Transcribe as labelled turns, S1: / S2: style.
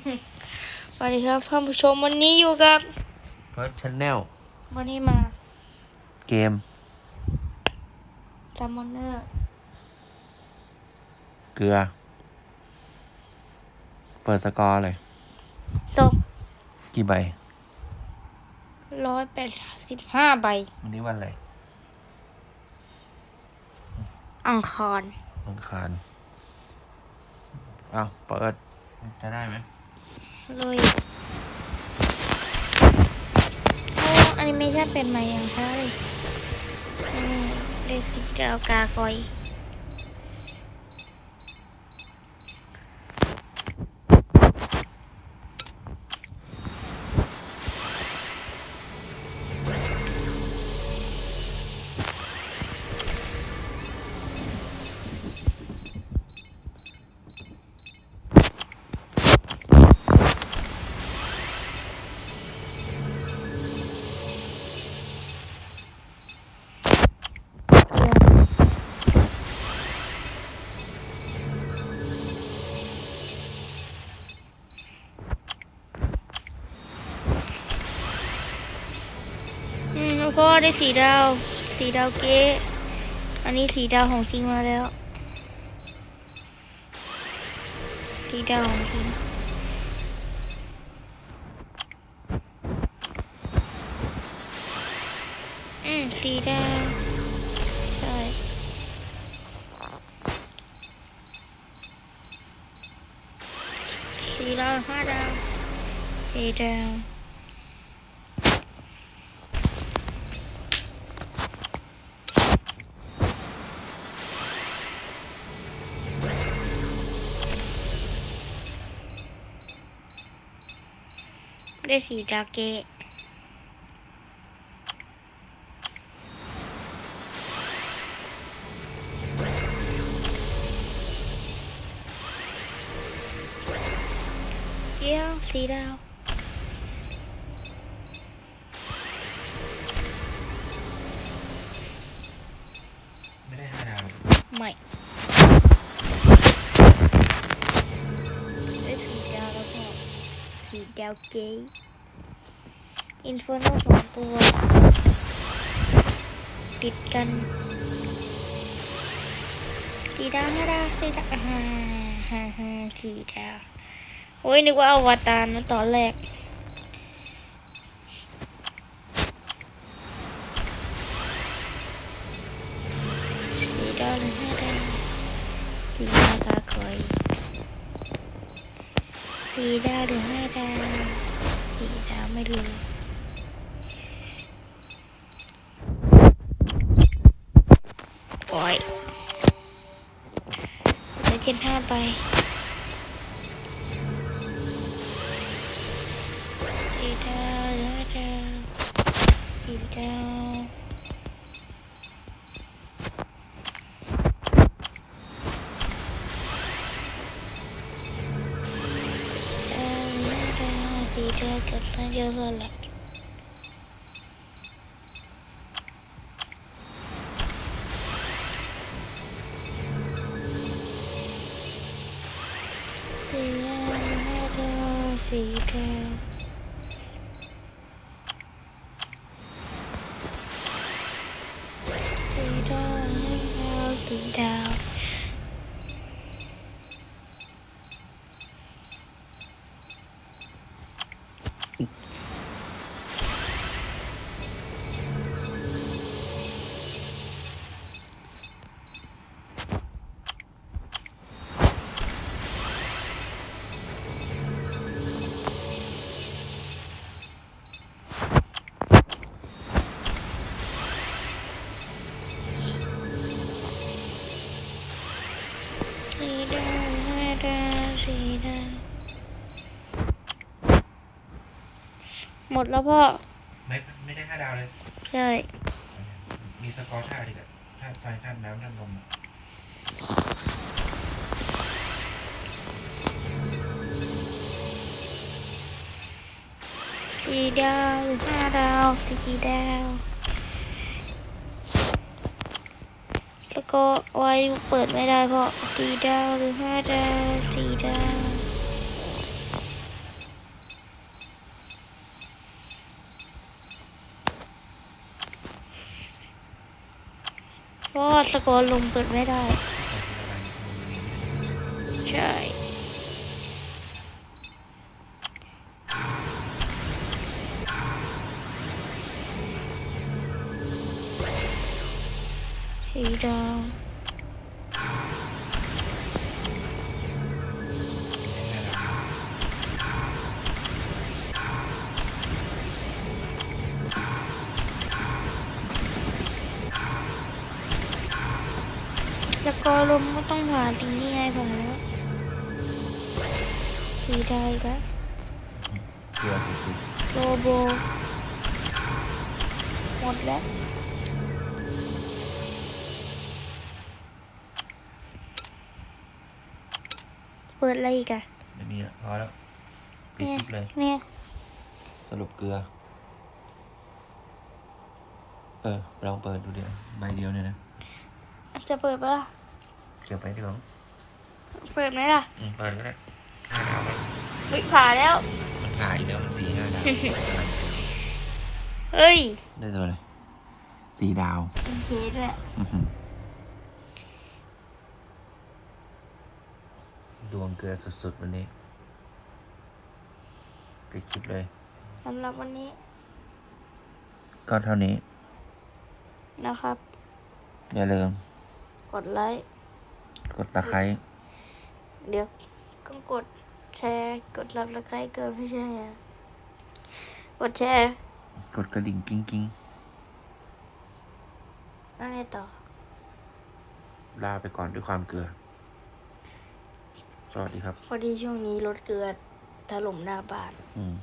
S1: สวัสดีครับท่านผู้ชมวันนี้อยู่กับ
S2: เพิร์ดชแนล
S1: วันนี้มา
S2: เกม
S1: ดัมมอนเนอร์
S2: เกลือ เปิดสกอร์เลย
S1: ส่ง
S2: กี่ใบ
S1: ร้อยแปดสิบห้าใบ
S2: วันนี้วันอะไร
S1: อังคาร
S2: วันคารอ้าวเปิด จะได้ไหม
S1: เลยโอ้อันนี้ไม่ใช่เป็นมาอย่างใช่อืมเดซิดาวกากอย พ่อได้สีดาว สีดาวเก๊อันนี้สีดาวของจริงมาแล้ว สีดาวของจริงอืมสีดาวใช่สีดาวห้าดาวสีดาว ได้สีดาวเกะเยี่ยมสีดาว สีดาวเกยอินฟ r โนสองตัว ติดกันสีดาวห้าดาวสีดาวฮ่าฮ่าฮ่าสีดาวโอ้ยนึกว่าอวตารนะตอนแรกสีดาวหรือห้าดาวสีดาวกาคอย สีดาวหรือห้าดาวสีดาวไม่รู้โอ้ยเหลือเจ็ดห้าไปสีดาวหรือห้าดาวสีดาว Sen yazarlar. See. สีดำห้าดาวสีดำหมดแล้วพ่อ
S2: ไม่ไม่ได้ห้าดาวเลย
S1: ใช่
S2: มีสกอร์ท่าดีกว่าท่าไฟท่าน้ำท่าลมอะ
S1: สีดาวหรือห้าดาวสีดาว สกอร์ไว้เปิดไม่ได้เพราะสีดาวหรือห้าดาวสีดาวเพราะสกอร์ลงเปิดไม่ได้ สีดาวแล้วก็ลมก็ต้องหาลิงนี่ไงผมแล้วสีดาวอีกแล้ว
S3: เกลือสุด
S1: โลโบหมดแล้ว เปิดอะไรอีกอะ
S3: ๆไม่มีละพอแล้วปิด
S1: เนี่ย
S3: คลิปเลย
S1: เนี่ย
S3: สรุปเกลือ เออลองเปิดดูเดี๋ยวใบเดียวเนี่ยนะ
S1: จะเปิดปะล่ะ
S3: เก็บไปดีกว่า
S1: เปิดไหมล่ะ
S3: อืมเปิดก็ได้ห้าดาวไป
S1: วิผ่าแล้ว
S3: มันถ่ายอีกแล้วมันสี่ห้าดาว
S1: เฮ้ย
S3: ได้ตัวอะไรสี่ดาว
S1: โอเคด้วย
S3: อื้อหือ ดวงเกลือสุดๆ วันนี้ปิดคลิปเลย
S1: สำหรับวันนี้
S3: ก็เท่านี้
S1: นะครับ
S3: อย่าลืม
S1: กดไลค์
S3: กดตะไคร้
S1: เดี๋ยวก็กดแชร์ กดรับแล้วใครเกินไม่ใช่อะกดแชร์
S3: กดกระดิ่งกิ้งกิ้ง
S1: แล้วไงต่อ
S3: ลาไปก่อนด้วยความเกลือ สวัสดีครับ
S1: พอดีช่วงนี้รถเกลือถล่มหน้าบ้าน
S3: อืม